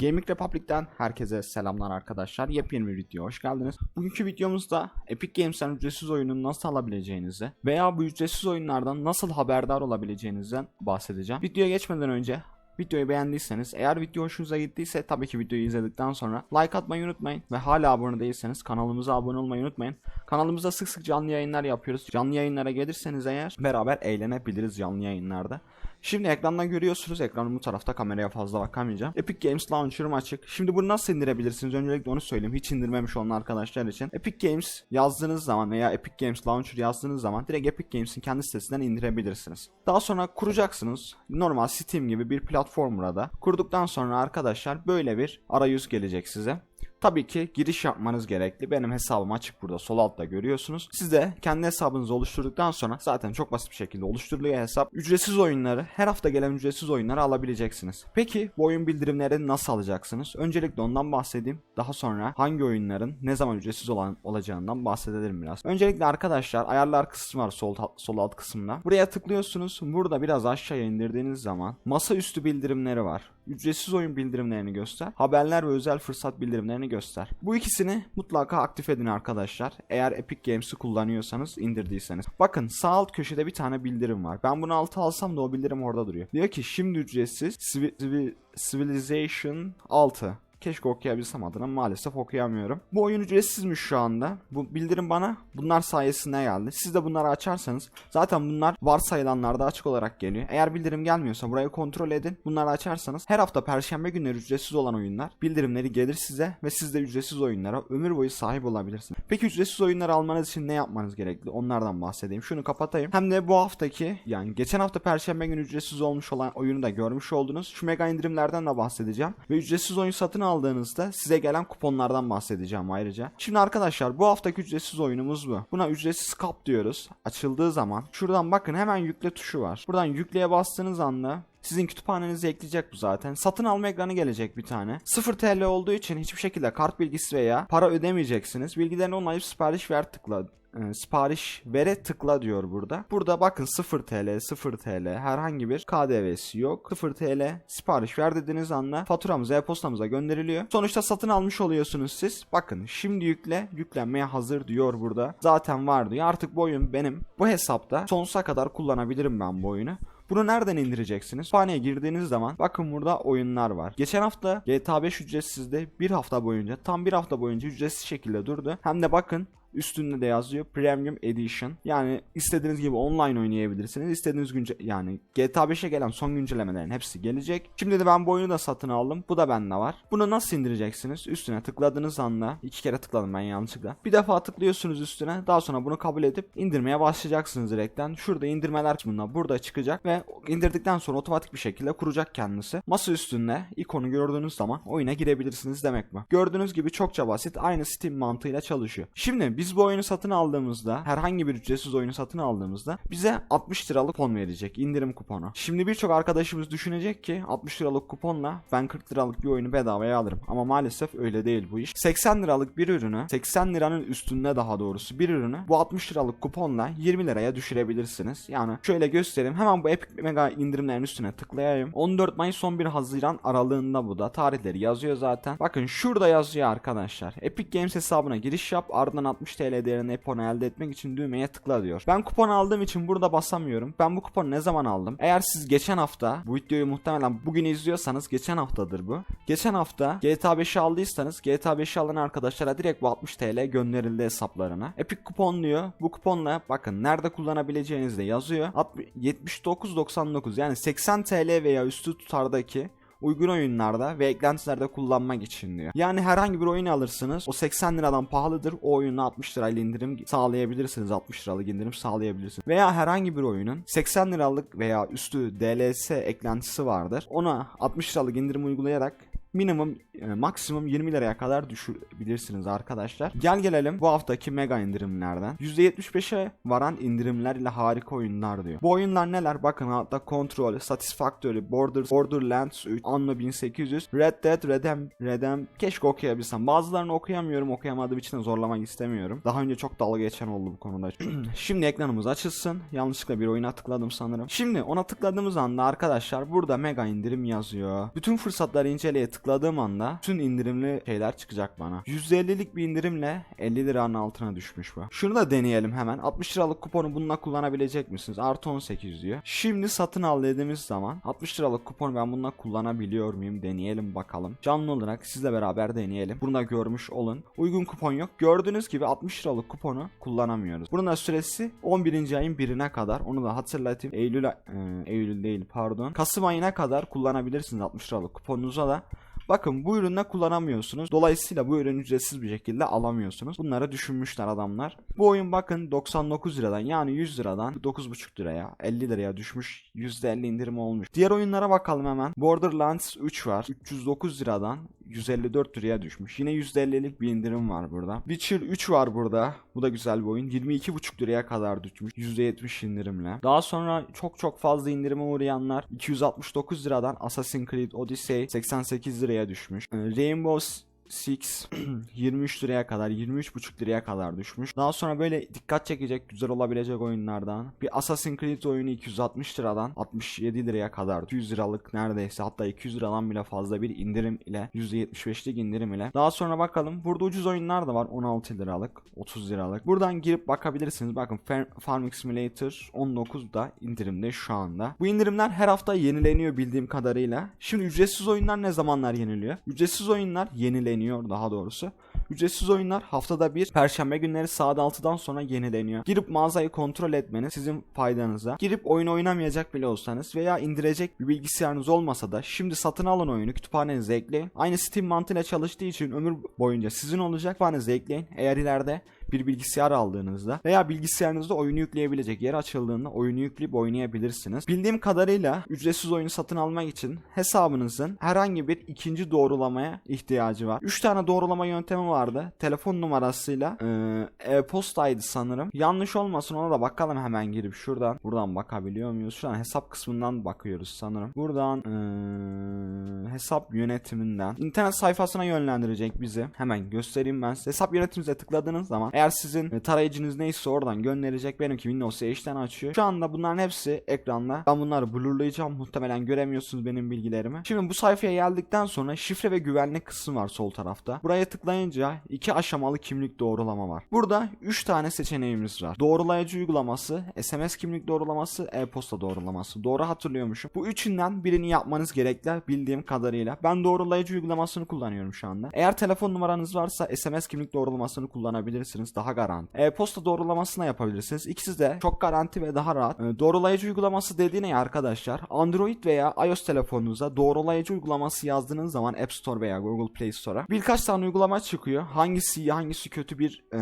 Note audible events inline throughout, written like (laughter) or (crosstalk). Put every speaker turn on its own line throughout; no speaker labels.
Gaming Republic'ten herkese selamlar arkadaşlar. Yepyeni bir video hoş geldiniz. Bugünkü videomuzda Epic Games'ten ücretsiz oyunu nasıl alabileceğinizi veya bu ücretsiz oyunlardan nasıl haberdar olabileceğinizden bahsedeceğim. Videoya geçmeden önce Videoyu beğendiyseniz, eğer video hoşunuza gittiyse tabii ki videoyu izledikten sonra like atmayı unutmayın ve hala abone değilseniz kanalımıza abone olmayı unutmayın. Kanalımızda sık sık canlı yayınlar yapıyoruz. Canlı yayınlara gelirseniz eğer beraber eğlenebiliriz canlı yayınlarda. Şimdi ekrandan görüyorsunuz. Ekranın bu tarafta kameraya fazla bakamayacağım. Epic Games Launcher'ım açık. Şimdi bunu nasıl indirebilirsiniz? Öncelikle onu söyleyeyim. Hiç indirmemiş olan arkadaşlar için. Epic Games yazdığınız zaman veya Epic Games Launcher yazdığınız zaman direkt Epic Games'in kendi sitesinden indirebilirsiniz. Daha sonra kuracaksınız. Normal Steam gibi bir platform burada. Kurduktan sonra arkadaşlar böyle bir arayüz gelecek size. Tabii ki giriş yapmanız gerekli. Benim hesabım açık burada sol altta görüyorsunuz. Siz de kendi hesabınızı oluşturduktan sonra zaten çok basit bir şekilde oluşturuluyor hesap. Ücretsiz oyunları her hafta gelen ücretsiz oyunları alabileceksiniz. Peki bu oyun bildirimlerini nasıl alacaksınız? Öncelikle ondan bahsedeyim. Daha sonra hangi oyunların ne zaman ücretsiz olan olacağından bahsedelim biraz. Öncelikle arkadaşlar ayarlar kısmı var sol, sol alt kısımda. Buraya tıklıyorsunuz. Burada biraz aşağıya indirdiğiniz zaman masaüstü bildirimleri var. Ücretsiz oyun bildirimlerini göster. Haberler ve özel fırsat bildirimlerini göster. Bu ikisini mutlaka aktif edin arkadaşlar. Eğer Epic Games'i kullanıyorsanız, indirdiyseniz. Bakın sağ alt köşede bir tane bildirim var. Ben bunu alta alsam da o bildirim orada duruyor. Diyor ki şimdi ücretsiz Civi- Civi- Civilization 6. Keşke okuyabilsem adını maalesef okuyamıyorum. Bu oyun ücretsizmiş şu anda. Bu bildirim bana bunlar sayesinde geldi. Siz de bunları açarsanız zaten bunlar varsayılanlarda açık olarak geliyor. Eğer bildirim gelmiyorsa burayı kontrol edin. Bunları açarsanız her hafta perşembe günleri ücretsiz olan oyunlar bildirimleri gelir size ve siz de ücretsiz oyunlara ömür boyu sahip olabilirsiniz. Peki ücretsiz oyunları almanız için ne yapmanız gerekli? Onlardan bahsedeyim. Şunu kapatayım. Hem de bu haftaki yani geçen hafta perşembe günü ücretsiz olmuş olan oyunu da görmüş oldunuz. Şu mega indirimlerden de bahsedeceğim. Ve ücretsiz oyun satın aldığınızda size gelen kuponlardan bahsedeceğim ayrıca. Şimdi arkadaşlar bu haftaki ücretsiz oyunumuz bu. Buna ücretsiz kap diyoruz. Açıldığı zaman şuradan bakın hemen yükle tuşu var. Buradan yükleye bastığınız anda sizin kütüphanenize ekleyecek bu zaten. Satın alma ekranı gelecek bir tane. 0 TL olduğu için hiçbir şekilde kart bilgisi veya para ödemeyeceksiniz. Bilgilerini onaylayıp sipariş ver tıkla e, sipariş vere tıkla diyor burada. Burada bakın 0 TL, 0 TL herhangi bir KDV'si yok. 0 TL sipariş ver dediğiniz anda faturamıza, e-postamıza gönderiliyor. Sonuçta satın almış oluyorsunuz siz. Bakın şimdi yükle, yüklenmeye hazır diyor burada. Zaten var diyor. Artık bu oyun benim. Bu hesapta sonsuza kadar kullanabilirim ben bu oyunu. Bunu nereden indireceksiniz? Kütüphaneye girdiğiniz zaman bakın burada oyunlar var. Geçen hafta GTA 5 ücretsizde bir hafta boyunca tam bir hafta boyunca ücretsiz şekilde durdu. Hem de bakın üstünde de yazıyor Premium Edition. Yani istediğiniz gibi online oynayabilirsiniz. İstediğiniz günce yani GTA 5'e gelen son güncellemelerin hepsi gelecek. Şimdi de ben bu oyunu da satın aldım. Bu da bende var. Bunu nasıl indireceksiniz? Üstüne tıkladığınız anda iki kere tıkladım ben yanlışlıkla. Bir defa tıklıyorsunuz üstüne. Daha sonra bunu kabul edip indirmeye başlayacaksınız direkten. Şurada indirmeler kısmında burada çıkacak ve indirdikten sonra otomatik bir şekilde kuracak kendisi. Masa üstünde ikonu gördüğünüz zaman oyuna girebilirsiniz demek bu. Gördüğünüz gibi çokça basit. Aynı Steam mantığıyla çalışıyor. Şimdi biz bu oyunu satın aldığımızda herhangi bir ücretsiz oyunu satın aldığımızda bize 60 liralık kupon verecek indirim kuponu. Şimdi birçok arkadaşımız düşünecek ki 60 liralık kuponla ben 40 liralık bir oyunu bedavaya alırım. Ama maalesef öyle değil bu iş. 80 liralık bir ürünü 80 liranın üstünde daha doğrusu bir ürünü bu 60 liralık kuponla 20 liraya düşürebilirsiniz. Yani şöyle göstereyim. Hemen bu Epic Mega indirimlerin üstüne tıklayayım. 14 Mayıs 11 Haziran aralığında bu da. Tarihleri yazıyor zaten. Bakın şurada yazıyor arkadaşlar. Epic Games hesabına giriş yap. Ardından 60 TL değerinde kupon elde etmek için düğmeye tıkla diyor. Ben kupon aldığım için burada basamıyorum. Ben bu kuponu ne zaman aldım? Eğer siz geçen hafta bu videoyu muhtemelen bugün izliyorsanız geçen haftadır bu. Geçen hafta GTA 5'i aldıysanız GTA 5'i alan arkadaşlara direkt bu 60 TL gönderildi hesaplarına. Epic kupon diyor. Bu kuponla bakın nerede kullanabileceğiniz de yazıyor. 79.99 yani 80 TL veya üstü tutardaki uygun oyunlarda ve eklentilerde kullanmak için diyor. Yani herhangi bir oyun alırsınız. O 80 liradan pahalıdır. O oyuna 60 lirayla indirim sağlayabilirsiniz. 60 liralık indirim sağlayabilirsiniz. Veya herhangi bir oyunun 80 liralık veya üstü DLS eklentisi vardır. Ona 60 liralık indirim uygulayarak minimum e, maksimum 20 liraya kadar düşürebilirsiniz arkadaşlar. Gel gelelim bu haftaki mega indirimlerden. %75'e varan indirimler ile harika oyunlar diyor. Bu oyunlar neler? Bakın altta Control, Satisfactory, Borders, Borderlands 3, Anno 1800, Red Dead Redem, Redem keşke okuyabilsem. Bazılarını okuyamıyorum. Okuyamadığım için zorlamak istemiyorum. Daha önce çok dalga geçen oldu bu konuda. (clears throat) Şimdi ekranımız açılsın. Yanlışlıkla bir oyuna tıkladım sanırım. Şimdi ona tıkladığımız anda arkadaşlar burada mega indirim yazıyor. Bütün fırsatları inceleye tıkladığım anda bütün indirimli şeyler çıkacak bana. %50'lik bir indirimle 50 liranın altına düşmüş bu. Şunu da deneyelim hemen. 60 liralık kuponu bununla kullanabilecek misiniz? Artı 18 diyor. Şimdi satın al dediğimiz zaman 60 liralık kuponu ben bununla kullanabiliyor muyum? Deneyelim bakalım. Canlı olarak sizle beraber deneyelim. Bunu da görmüş olun. Uygun kupon yok. Gördüğünüz gibi 60 liralık kuponu kullanamıyoruz. Bunun da süresi 11. ayın 1'ine kadar. Onu da hatırlatayım. Eylül e, Eylül değil pardon. Kasım ayına kadar kullanabilirsiniz 60 liralık kuponunuza da. Bakın bu ürünle kullanamıyorsunuz. Dolayısıyla bu ürünü ücretsiz bir şekilde alamıyorsunuz. Bunları düşünmüşler adamlar. Bu oyun bakın 99 liradan yani 100 liradan 9,5 liraya 50 liraya düşmüş. %50 indirim olmuş. Diğer oyunlara bakalım hemen. Borderlands 3 var. 309 liradan 154 liraya düşmüş. Yine %50'lik bir indirim var burada. Witcher 3 var burada. Bu da güzel bir oyun. 22,5 liraya kadar düşmüş. %70 indirimle. Daha sonra çok çok fazla indirime uğrayanlar 269 liradan Assassin's Creed Odyssey 88 liraya düşmüş. Ee, Rainbow Six (clears throat) 23 liraya kadar 23,5 liraya kadar düşmüş. Daha sonra böyle dikkat çekecek güzel olabilecek oyunlardan bir Assassin's Creed oyunu 260 liradan 67 liraya kadar 200 liralık neredeyse hatta 200 liradan bile fazla bir indirim ile %75'lik indirim ile. Daha sonra bakalım burada ucuz oyunlar da var 16 liralık 30 liralık. Buradan girip bakabilirsiniz. Bakın Far- Farming Simulator 19 da indirimde şu anda. Bu indirimler her hafta yenileniyor bildiğim kadarıyla. Şimdi ücretsiz oyunlar ne zamanlar yeniliyor? Ücretsiz oyunlar yenileniyor daha doğrusu. Ücretsiz oyunlar haftada bir Perşembe günleri saat 6'dan sonra yenileniyor. Girip mağazayı kontrol etmeniz sizin faydanıza. Girip oyun oynamayacak bile olsanız veya indirecek bir bilgisayarınız olmasa da şimdi satın alın oyunu kütüphanenize ekleyin. Aynı Steam mantığıyla çalıştığı için ömür boyunca sizin olacak kütüphanenize ekleyin. Eğer ileride bir bilgisayar aldığınızda veya bilgisayarınızda oyunu yükleyebilecek yer açıldığında oyunu yükleyip oynayabilirsiniz. Bildiğim kadarıyla ücretsiz oyunu satın almak için hesabınızın herhangi bir ikinci doğrulamaya ihtiyacı var. 3 tane doğrulama yöntemi vardı. Telefon numarasıyla e-postaydı sanırım. Yanlış olmasın ona da bakalım hemen girip şuradan. Buradan bakabiliyor muyuz? Şu an hesap kısmından bakıyoruz sanırım. Buradan e, hesap yönetiminden internet sayfasına yönlendirecek bizi. Hemen göstereyim ben size. Hesap yönetimimize tıkladığınız zaman eğer sizin e, tarayıcınız neyse oradan gönderecek. Benimki Windows Edge'den açıyor. Şu anda bunların hepsi ekranda. Ben bunları blurlayacağım. Muhtemelen göremiyorsunuz benim bilgilerimi. Şimdi bu sayfaya geldikten sonra şifre ve güvenlik kısmı var sol tarafta. Buraya tıklayınca iki aşamalı kimlik doğrulama var. Burada 3 tane seçeneğimiz var. Doğrulayıcı uygulaması, SMS kimlik doğrulaması, e-posta doğrulaması. Doğru hatırlıyormuşum. Bu üçünden birini yapmanız gerekli bildiğim kadarıyla. Ben doğrulayıcı uygulamasını kullanıyorum şu anda. Eğer telefon numaranız varsa SMS kimlik doğrulamasını kullanabilirsiniz. Daha garanti. E-posta doğrulamasına yapabilirsiniz. İkisi de çok garanti ve daha rahat. Ee, doğrulayıcı uygulaması dediği ne arkadaşlar? Android veya iOS telefonunuza doğrulayıcı uygulaması yazdığınız zaman App Store veya Google Play Store'a birkaç tane uygulama çıkıyor. Hangisi iyi hangisi kötü bir e,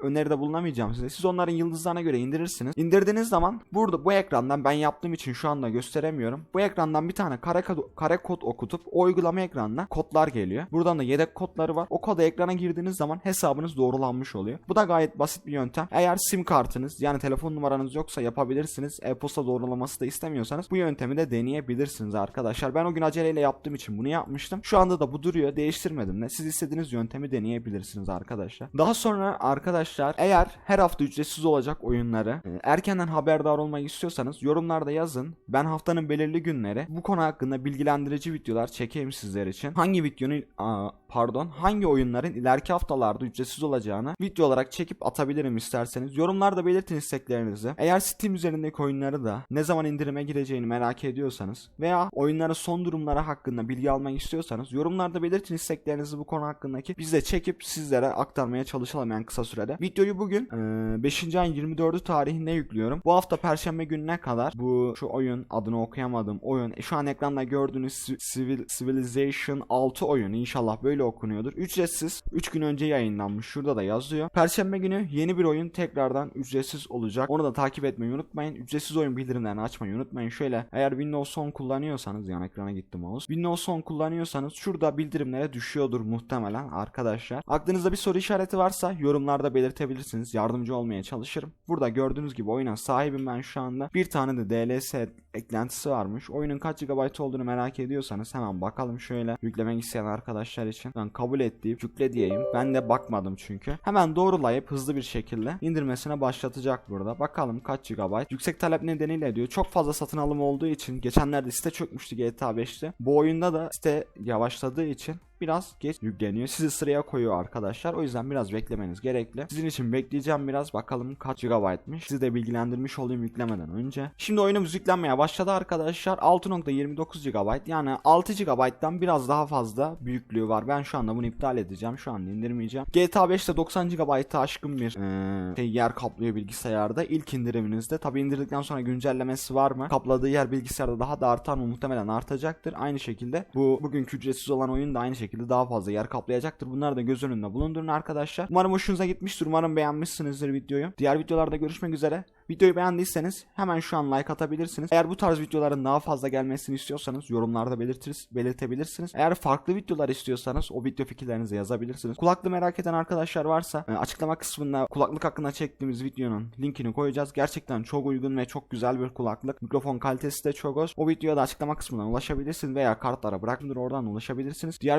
öneride bulunamayacağım size. Siz onların yıldızlarına göre indirirsiniz. İndirdiğiniz zaman burada bu ekrandan ben yaptığım için şu anda gösteremiyorum. Bu ekrandan bir tane kare, kare kod okutup o uygulama ekranına kodlar geliyor. Buradan da yedek kodları var. O koda ekrana girdiğiniz zaman hesabınız doğrulanmış oluyor. Bu da gayet basit bir yöntem. Eğer sim kartınız yani telefon numaranız yoksa yapabilirsiniz. E-posta doğrulaması da istemiyorsanız bu yöntemi de deneyebilirsiniz arkadaşlar. Ben o gün aceleyle yaptığım için bunu yapmıştım. Şu anda da bu duruyor. Değiştirmedim de. Siz istediğiniz yöntemi deneyebilirsiniz arkadaşlar. Daha sonra arkadaşlar eğer her hafta ücretsiz olacak oyunları e, erkenden haberdar olmak istiyorsanız yorumlarda yazın. Ben haftanın belirli günleri bu konu hakkında bilgilendirici videolar çekeyim sizler için. Hangi videonun pardon hangi oyunların ileriki haftalarda ücretsiz olacağını video olarak çekip atabilirim isterseniz. Yorumlarda belirtin isteklerinizi. Eğer Steam üzerindeki oyunları da ne zaman indirime gireceğini merak ediyorsanız veya oyunların son durumları hakkında bilgi almak istiyorsanız yorumlarda belirtin isteklerinizi bu konu hakkındaki biz de çekip sizlere aktarmaya çalışalım en kısa sürede. Videoyu bugün e, 5. ayın 24'ü tarihinde yüklüyorum. Bu hafta perşembe gününe kadar bu şu oyun adını okuyamadım oyun şu an ekranda gördüğünüz Civil, Civilization 6 oyunu inşallah böyle okunuyordur. Ücretsiz 3 gün önce yayınlanmış. Şurada da yazıyor. Perşembe günü yeni bir oyun tekrardan ücretsiz olacak. Onu da takip etmeyi unutmayın. Ücretsiz oyun bildirimlerini açmayı unutmayın. Şöyle eğer Windows 10 kullanıyorsanız yan ekrana gitti mouse. Windows 10 kullanıyorsanız şurada bildirimlere düşüyordur muhtemelen arkadaşlar. Aklınızda bir soru işareti varsa yorumlarda belirtebilirsiniz. Yardımcı olmaya çalışırım. Burada gördüğünüz gibi oyuna sahibim ben şu anda. Bir tane de DLS eklentisi varmış. Oyunun kaç GB olduğunu merak ediyorsanız hemen bakalım şöyle yüklemek isteyen arkadaşlar için. Ben kabul et deyip yükle diyeyim. Ben de bakmadım çünkü. Hemen doğrulayıp hızlı bir şekilde indirmesine başlatacak burada. Bakalım kaç GB. Yüksek talep nedeniyle diyor. Çok fazla satın alım olduğu için geçenlerde site çökmüştü GTA 5'te. Bu oyunda da site yavaşladığı için biraz geç yükleniyor. Sizi sıraya koyuyor arkadaşlar. O yüzden biraz beklemeniz gerekli. Sizin için bekleyeceğim biraz. Bakalım kaç GB'mış. Sizi de bilgilendirmiş olayım yüklemeden önce. Şimdi oyunumuz yüklenmeye başladı arkadaşlar. 6.29 GB yani 6 GB'dan biraz daha fazla büyüklüğü var. Ben şu anda bunu iptal edeceğim. Şu anda indirmeyeceğim. GTA 5'te 90 GB'a aşkın bir eee, şey yer kaplıyor bilgisayarda. İlk indiriminizde. Tabi indirdikten sonra güncellemesi var mı? Kapladığı yer bilgisayarda daha da artar mı? Muhtemelen artacaktır. Aynı şekilde bu bugünkü ücretsiz olan oyun da aynı şekilde daha fazla yer kaplayacaktır. Bunları da göz önünde bulundurun arkadaşlar. Umarım hoşunuza gitmiştir. Umarım beğenmişsinizdir videoyu. Diğer videolarda görüşmek üzere. Videoyu beğendiyseniz hemen şu an like atabilirsiniz. Eğer bu tarz videoların daha fazla gelmesini istiyorsanız yorumlarda belirtir, belirtebilirsiniz. Eğer farklı videolar istiyorsanız o video fikirlerinizi yazabilirsiniz. Kulaklığı merak eden arkadaşlar varsa e, açıklama kısmında kulaklık hakkında çektiğimiz videonun linkini koyacağız. Gerçekten çok uygun ve çok güzel bir kulaklık. Mikrofon kalitesi de çok hoş. O videoya da açıklama kısmından ulaşabilirsiniz veya kartlara bırakımdır oradan ulaşabilirsiniz. Diğer